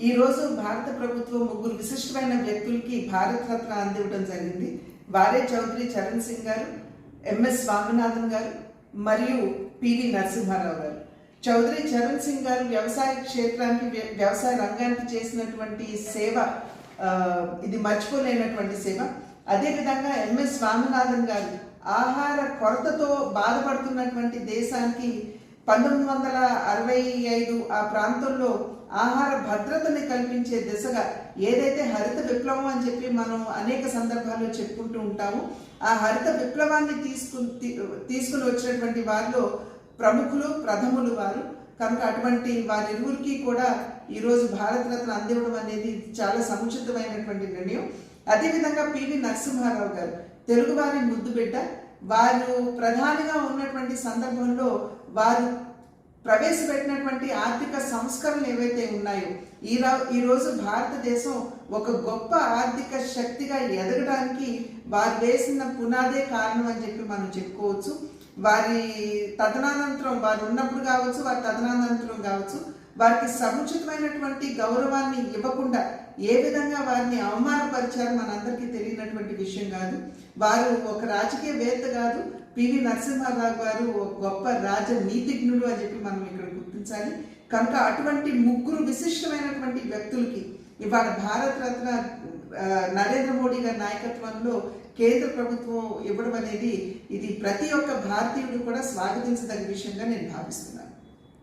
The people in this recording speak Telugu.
ఈ రోజు భారత ప్రభుత్వం ముగ్గురు విశిష్టమైన వ్యక్తులకి భారత రత్న అందివ్వడం జరిగింది. వారే చౌదరి చరణ్ సింగ్ గారు ఎంఎస్ స్వామినాథన్ గారు మరియు పివి నరసింహారావు గారు. చౌదరి చరణ్ సింగ్ గారు వ్యవసాయ క్షేత్రానికి వ్య- వ్యవసాయ రంగానికి చేసినటువంటి సేవ ఇది మర్చిపోలేనటువంటి సేవ. అదేవిధంగా ఎంఎస్ స్వామినాథన్ గారు ఆహార కొరతతో బాధపడుతున్నటువంటి దేశానికి పంతొమ్మిది వందల అరవై ఐదు ఆ ప్రాంతంలో ఆహార భద్రతని కల్పించే దిశగా ఏదైతే హరిత విప్లవం అని చెప్పి మనం అనేక సందర్భాల్లో చెప్పుకుంటూ ఉంటాము ఆ హరిత విప్లవాన్ని తీసుకుని తీసుకుని వచ్చినటువంటి వారిలో ప్రముఖులు ప్రథములు వారు. కనుక అటువంటి వారిరువురికి కూడా ఈరోజు భారతరత్న అందివ్వడం అనేది చాలా సముచితమైనటువంటి నిర్ణయం. అదేవిధంగా పివి నరసింహారావు గారు తెలుగువారి ముద్దుబిడ్డ వారు ప్రధానిగా ఉన్నటువంటి సందర్భంలో వారు ప్రవేశపెట్టినటువంటి ఆర్థిక సంస్కరణలు ఏవైతే ఉన్నాయో ఈ ఈరోజు భారతదేశం ఒక గొప్ప ఆర్థిక శక్తిగా ఎదగడానికి వారు వేసిన పునాదే కారణం అని చెప్పి మనం చెప్పుకోవచ్చు. వారి తదనానంతరం వారు ఉన్నప్పుడు కావచ్చు వారి తదనానంతరం కావచ్చు వారికి సముచితమైనటువంటి గౌరవాన్ని ఇవ్వకుండా ఏ విధంగా వారిని అవమానపరిచారో మనందరికీ తెలియనటువంటి విషయం కాదు. వారు ఒక రాజకీయవేత్త కాదు. పివి నరసింహారావు గారు ఒక గొప్ప రాజ నీతిజ్ఞుడు అని చెప్పి మనం ఇక్కడ గుర్తించాలి. కనుక అటువంటి ముగ్గురు విశిష్టమైనటువంటి వ్యక్తులకి ఇవాళ భారత రత్న నరేంద్ర మోడీ గారి నాయకత్వంలో కేంద్ర ప్రభుత్వం ఇవ్వడం అనేది ఇది ప్రతి ఒక్క భారతీయుడు కూడా స్వాగతించదగిన విషయంగా నేను భావిస్తున్నాను.